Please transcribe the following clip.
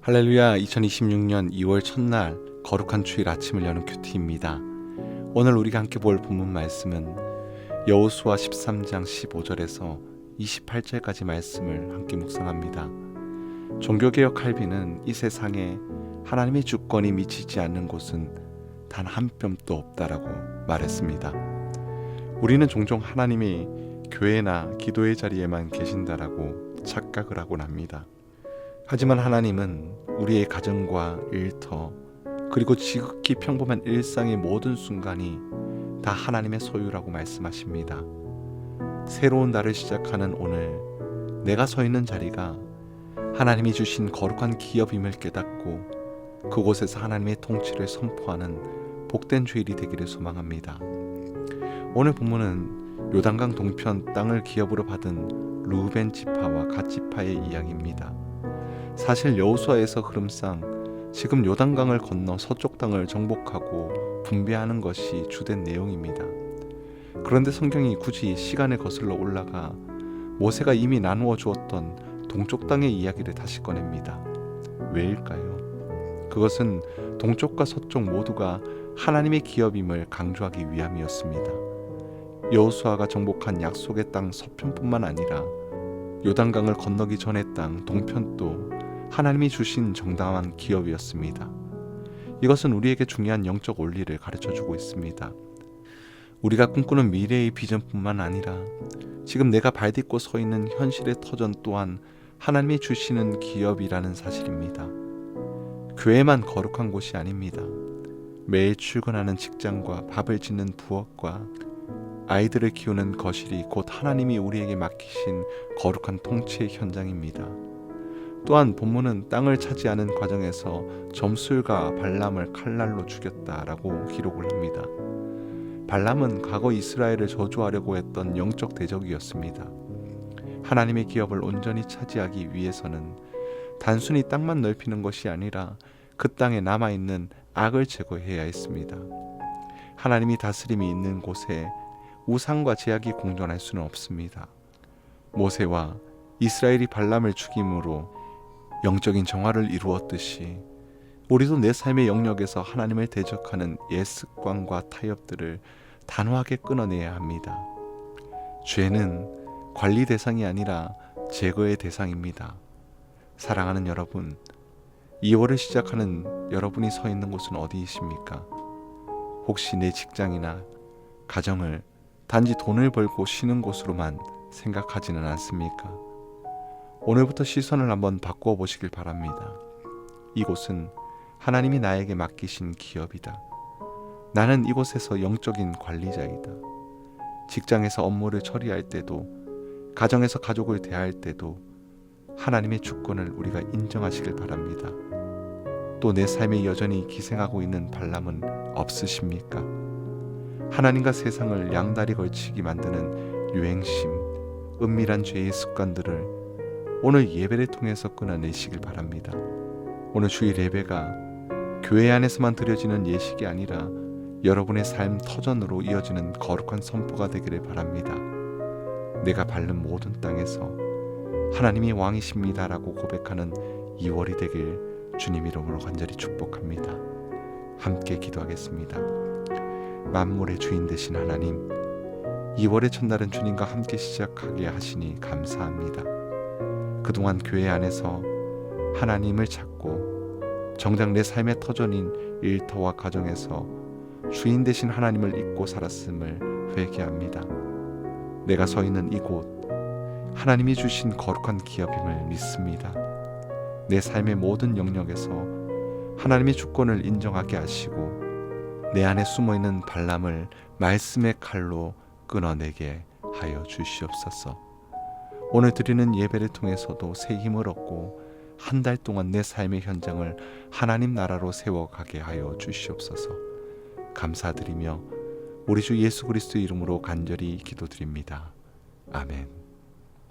할렐루야 2026년 2월 첫날 거룩한 주일 아침을 여는 큐티입니다. 오늘 우리가 함께 볼 본문 말씀은 여호수아 13장 15절에서 28절까지 말씀을 함께 묵상합니다. 종교개혁 할비는 이 세상에 하나님의 주권이 미치지 않는 곳은 단 한 뼘도 없다라고 말했습니다. 우리는 종종 하나님이 교회나 기도의 자리에만 계신다라고 착각을 하곤 합니다. 하지만 하나님은 우리의 가정과 일터 그리고 지극히 평범한 일상의 모든 순간이 다 하나님의 소유라고 말씀하십니다. 새로운 날을 시작하는 오늘 내가 서 있는 자리가 하나님이 주신 거룩한 기업임을 깨닫고 그곳에서 하나님의 통치를 선포하는 복된 주일이 되기를 소망합니다. 오늘 본문은 요단강 동편 땅을 기업으로 받은 루벤 지파와 갓 지파의 이야기입니다. 사실 여호수아에서 흐름상 지금 요단강을 건너 서쪽 땅을 정복하고 분배하는 것이 주된 내용입니다. 그런데 성경이 굳이 시간에 거슬러 올라가 모세가 이미 나누어 주었던 동쪽 땅의 이야기를 다시 꺼냅니다. 왜일까요? 그것은 동쪽과 서쪽 모두가 하나님의 기업임을 강조하기 위함이었습니다. 여호수아가 정복한 약속의 땅 서편뿐만 아니라 요단강을 건너기 전의 땅 동편도 하나님이 주신 정당한 기업이었습니다. 이것은 우리에게 중요한 영적 원리를 가르쳐 주고 있습니다. 우리가 꿈꾸는 미래의 비전뿐만 아니라 지금 내가 발딛고 서 있는 현실의 터전 또한 하나님이 주시는 기업이라는 사실입니다. 교회만 거룩한 곳이 아닙니다. 매일 출근하는 직장과 밥을 짓는 부엌과 아이들을 키우는 거실이 곧 하나님이 우리에게 맡기신 거룩한 통치의 현장입니다. 또한 본문은 땅을 차지하는 과정에서 점술가 발람을 칼날로 죽였다라고 기록을 합니다. 발람은 과거 이스라엘을 저주하려고 했던 영적 대적이었습니다. 하나님의 기업을 온전히 차지하기 위해서는 단순히 땅만 넓히는 것이 아니라 그 땅에 남아 있는 악을 제거해야 했습니다. 하나님이 다스림이 있는 곳에 우상과 제약이 공존할 수는 없습니다. 모세와 이스라엘이 발람을 죽임으로 영적인 정화를 이루었듯이 우리도 내 삶의 영역에서 하나님을 대적하는 옛 습관과 타협들을 단호하게 끊어내야 합니다. 죄는 관리 대상이 아니라 제거의 대상입니다. 사랑하는 여러분, 2월을 시작하는 여러분이 서 있는 곳은 어디이십니까? 혹시 내 직장이나 가정을 단지 돈을 벌고 쉬는 곳으로만 생각하지는 않습니까? 오늘부터 시선을 한번 바꾸어 보시길 바랍니다. 이곳은 하나님이 나에게 맡기신 기업이다. 나는 이곳에서 영적인 관리자이다. 직장에서 업무를 처리할 때도, 가정에서 가족을 대할 때도 하나님의 주권을 우리가 인정하시길 바랍니다. 또 내 삶에 여전히 기생하고 있는 반람은 없으십니까? 하나님과 세상을 양다리 걸치기 만드는 유행심, 은밀한 죄의 습관들을 오늘 예배를 통해서 끊어내시길 바랍니다. 오늘 주일 예배가 교회 안에서만 드려지는 예식이 아니라 여러분의 삶 터전으로 이어지는 거룩한 선포가 되기를 바랍니다. 내가 밟는 모든 땅에서 하나님이 왕이십니다라고 고백하는 2월이 되길 주님 이름으로 간절히 축복합니다. 함께 기도하겠습니다. 만물의 주인 되신 하나님, 2월의 첫날은 주님과 함께 시작하게 하시니 감사합니다. 그동안 교회 안에서 하나님을 찾고 정작 내 삶의 터전인 일터와 가정에서 주인 되신 하나님을 잊고 살았음을 회개합니다. 내가 서 있는 이곳 하나님이 주신 거룩한 기업임을 믿습니다. 내 삶의 모든 영역에서 하나님의 주권을 인정하게 하시고 내 안에 숨어 있는 발람을 말씀의 칼로 끊어내게 하여 주시옵소서. 오늘 드리는 예배를 통해서도 새 힘을 얻고 한 달 동안 내 삶의 현장을 하나님 나라로 세워가게 하여 주시옵소서. 감사드리며 우리 주 예수 그리스도 이름으로 간절히 기도드립니다. 아멘.